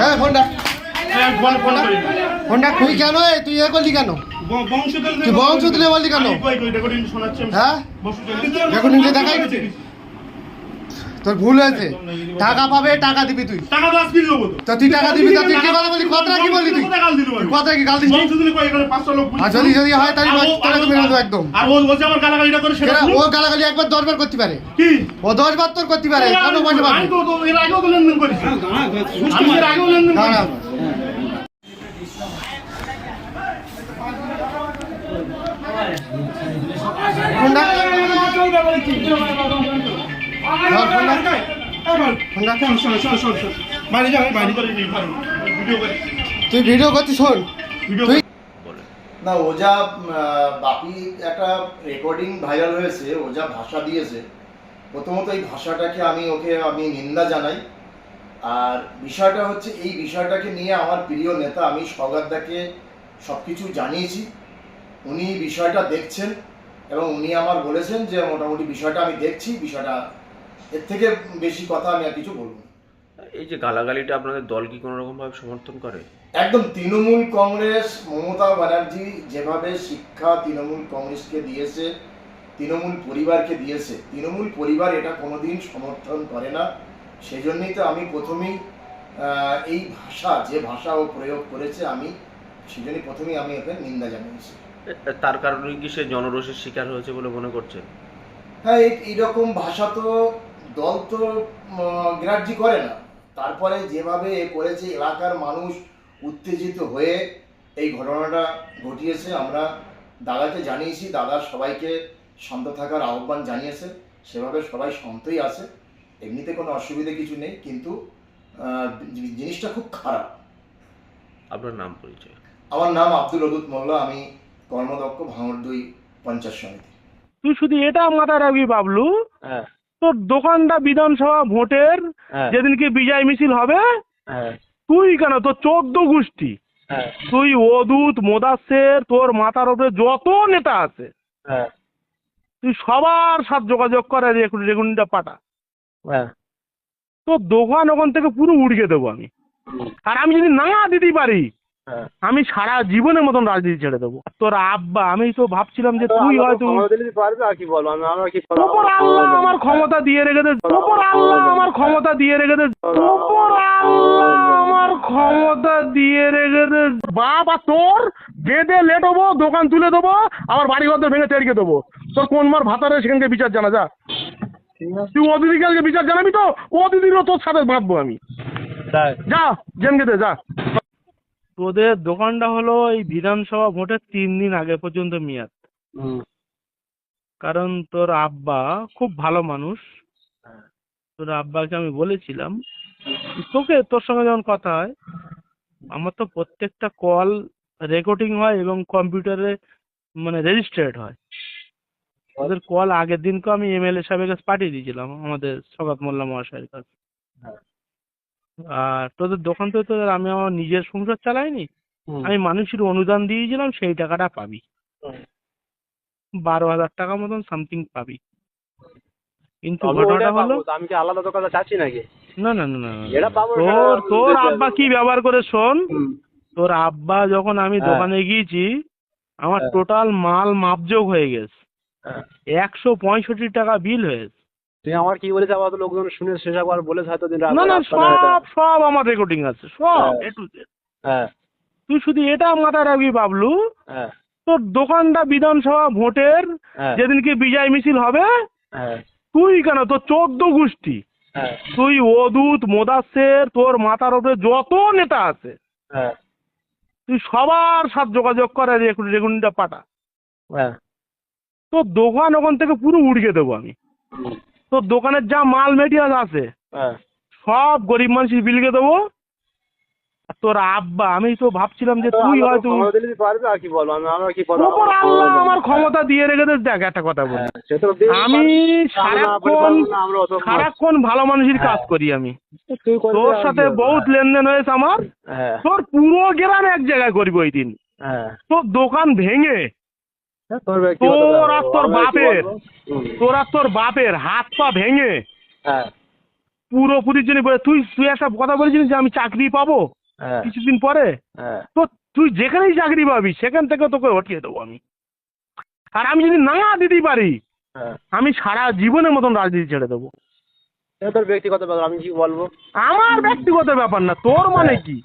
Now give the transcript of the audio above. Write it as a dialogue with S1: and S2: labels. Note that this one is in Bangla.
S1: হ্যাঁ
S2: হ্যাঁ, ফোন ফোন
S1: ফোনটা তুই কেন? তুই এ করলি কেন
S2: বংশ দলে
S1: বললি কেন? হ্যাঁ?
S2: দলে-
S1: দেখাই? তোর ভুল হয়েছে টাকা পাবে টাকা দিবি তুই
S2: টাকা তো আজকে দেবো তো।
S1: তুই টাকা দিবি তা তুই কি কথা বলি কথা কি বললি তুই কথা কি গাল দিস
S2: বংশ দলে কই এখানে পাঁচটা লোক বুঝি।
S1: আর যদি যদি হয় তাহলে
S2: আর
S1: তুমি মেরে একদম
S2: আর ও যে আমার গালাগালিটা করে সেটা
S1: ও গালাগালি একবার দশবার করতে পারে
S2: কি?
S1: ও দশ বার তোর করতে পারে কত পয়সা পাবে
S2: আমি তো এর আগেও তো লেনদেন করেছি। আমি এর আগেও লেনদেন করেছি।
S1: ফোনটা তুই ভিডিও করছিস শোন।
S2: ভিডিও
S1: তুই-
S2: করে।
S3: না ও যা বাপি একটা রেকর্ডিং ভাইরাল হয়েছে ও যা ভাষা দিয়েছে। প্রথমত এই ভাষাটাকে আমি ওকে আমি নিন্দা জানাই। আর বিষয়টা হচ্ছে এই বিষয়টাকে নিয়ে আমার প্রিয় নেতা আমি সৌগাতদাকে সব কিছু জানিয়েছি। উনি বিষয়টা দেখছেন এবং উনি আমার বলেছেন যে মোটামুটি বিষয়টা আমি দেখছি বিষয়টা এর থেকে বেশি কথা আমি আর কিছু বলব
S4: এই যে গালাগালিটা আপনাদের দল কি কোনো রকম ভাবে সমর্থন করে?
S3: একদম তৃণমূল কংগ্রেস মমতা ব্যানার্জি যেভাবে শিক্ষা তৃণমূল কংগ্রেসকে দিয়েছে তৃণমূল পরিবারকে দিয়েছে তৃণমূল পরিবার এটা কোনোদিন সমর্থন করে না। সেজন্যই তো আমি প্রথমেই এই ভাষা যে ভাষা ও প্রয়োগ করেছে আমি সেজন্যই প্রথমেই আমি ওকে নিন্দা জানিয়েছি।
S4: তার কারণে কি সে জনরোষের শিকার হয়েছে বলে মনে করছেন?
S3: হ্যাঁ এইরকম ভাষা তো দল তো গ্রাহ্য করে না। তারপরে যেভাবে এ করেছে এলাকার মানুষ উত্তেজিত হয়ে এই ঘটনাটা ঘটিয়েছে আমরা দাদাকে জানিয়েছি দাদা সবাইকে শান্ত থাকার আহ্বান জানিয়েছে সেভাবে সবাই শান্তই আছে এমনিতে কোনো অসুবিধা কিছু নেই কিন্তু আহ, জিনিসটা খুব খারাপ।
S4: আপনার নাম পরিচয়?
S3: আমার নাম আব্দুল অদুত মোল্লা আমি কর্মদক্ষ ভাঙর দুই পঞ্চাশ সমিতি।
S5: তুই শুধু এটা মাথায় রাখবি বাবলু।
S4: হ্যাঁ।
S5: তোর দোকানটা বিধানসভা ভোটের
S4: হ্যাঁ।
S5: যেদিনকে বিজয় মিছিল হবে?
S4: হ্যাঁ।
S5: তুই কেন? তোর চোদ্দ গোষ্ঠী।
S4: হ্যাঁ।
S5: তুই অদূত মোদাসের তোর মাথার উপরে যত নেতা আছে তুই সবার সাথে যোগাযোগ করে রেগুনিটা
S4: হ্যাঁ।
S5: তোর দোকান ওখান থেকে পুরো উড়িয়ে দেবো আমি। আর আমি যদি না দিতে পারি আমি সারা জীবনের মতন রাজনীতি ছেড়ে দেবো। তোর আব্বা আমি তো ভাবছিলাম যে তুই হয়তো
S4: পারবে? আর কি বলব আমি আমরা কি
S5: ওপর আল্লাহ আমার ক্ষমতা দিয়ে রেখে দে ওপর আল্লাহ আমার ক্ষমতা দিয়ে রেখে দে ওপর আল্লাহ আমার ক্ষমতা দিয়ে রেখে দে। আর তোর বেঁধে লেট হব দোকান তুলে দেবো আবার বাড়ি ঘর দিয়ে ভেঙে তেড়কে দেবো। তোর কোন মার ভাতারে সেখানকে বিচার জানা যা। তুই দিদিকে আজকে বিচার জানাবি তো? ও দিদিরও তোর সাথে বাঁধবো আমি। যা জেনকে দে যা। তোদের দোকানটা হলো এই বিধানসভা ভোটের তিন দিন আগে পর্যন্ত মেয়াদ। কারণ তোর আব্বা খুব ভালো মানুষ। তোর আব্বাকে আমি বলেছিলাম তোকে তোর সঙ্গে যখন কথা হয় আমার তো প্রত্যেকটা কল রেকর্ডিং হয় এবং কম্পিউটারে মানে রেজিস্টার্ড হয়। ওদের কল আগের দিনকে আমি এমএলএ সাহেবের কাছে পাঠিয়ে দিয়েছিলাম আমাদের সগাত মোল্লা মহাশয়ের কাছে। আর তোদের দোকান থেকে তো আমি আমার নিজের সংসার চালাইনি আমি মানুষের অনুদান দিয়েছিলাম সেই টাকাটা পাবি। বারো হাজার টাকা মতন সামথিং পাবি। কিন্তু ঘটনাটা হলো
S4: আমি কি আলাদা দোকানে চাচ্ছি নাকি?
S5: না না না না তোর তোর আব্বা কি ব্যবহার করে শোন? তোর আব্বা যখন আমি
S4: হ্যাঁ।
S5: দোকানে গিয়েছি আমার
S4: হ্যাঁ।
S5: টোটাল মাল মাপযোগ হয়ে গেছে।
S4: হ্যাঁ।
S5: একশো পঁয়ষট্টি টাকা বিল হয়েছে।
S4: তুই আমার কি বলেছে আবার লোকজন শুনে শেষ একবার বলেছে হয়তো দিন
S5: না না। সব সব আমার রেকর্ডিং আছে সব
S4: হ্যাঁ।
S5: এ টু জেড
S4: হ্যাঁ।
S5: তুই শুধু এটা মাথায় রাখবি বাবলু।
S4: হ্যাঁ।
S5: তোর দোকানটা বিধানসভা ভোটের
S4: হ্যাঁ।
S5: যেদিনকে বিজয় মিছিল হবে
S4: হ্যাঁ।
S5: তুই কেন? তোর চোদ্দ গোষ্ঠী।
S4: হ্যাঁ।
S5: তুই অদূত মোদাসের তোর মাথার উপরে যত নেতা আছে
S4: হ্যাঁ।
S5: তুই সবার সাথে যোগাযোগ করে রেগুনিটা পাঠা।
S4: হ্যাঁ।
S5: তোর দোকান ওখান থেকে পুরো উড়িয়ে দেবো আমি। তোর দোকানের যা মাল মেটেরিয়াল আছে
S4: হ্যাঁ।
S5: সব গরিব মানুষের বিলকে দেবো। তোর আব্বা আমি তো ভাবছিলাম যে তুই হয়তো
S4: আমরা
S5: ক্ষমতা দিয়ে রেখে দে। দেখ একটা কথা বলি।
S4: হ্যাঁ,
S5: আমি সারাক্ষণ সারাক্ষণ ভালো মানুষের কাজ করি আমি। তোর সাথে বহুত লেনদেন হয়েছে আমার।
S4: হ্যাঁ।
S5: তোর পুরো গ্রাম এক জায়গায় করব ওই দিন।
S4: হ্যাঁ।
S5: তোর দোকান ভেঙে
S4: হ্যাঁ, তোর
S5: তোর আর তোর বাপের। তোর আর তোর বাপের হাত পা ভেঙে
S4: হ্যাঁ।
S5: পুরোপুরির জন্য তুই তুই একটা কথা বলেছিলিস যে আমি চাকরি পাবো
S4: হ্যাঁ।
S5: কিছুদিন পরে?
S4: হ্যাঁ।
S5: তো তুই যেখানেই চাকরি পাবি সেখান থেকে তোকে হটিয়ে দেবো আমি। আর আমি যদি না দিতে পারি
S4: হ্যাঁ।
S5: আমি সারা জীবনের মতন রাজনীতি ছেড়ে দেবো।
S4: তোর ব্যক্তিগত ব্যাপার আমি কি বলব?
S5: আমার ব্যক্তিগত ব্যাপার না তোর মানে কি?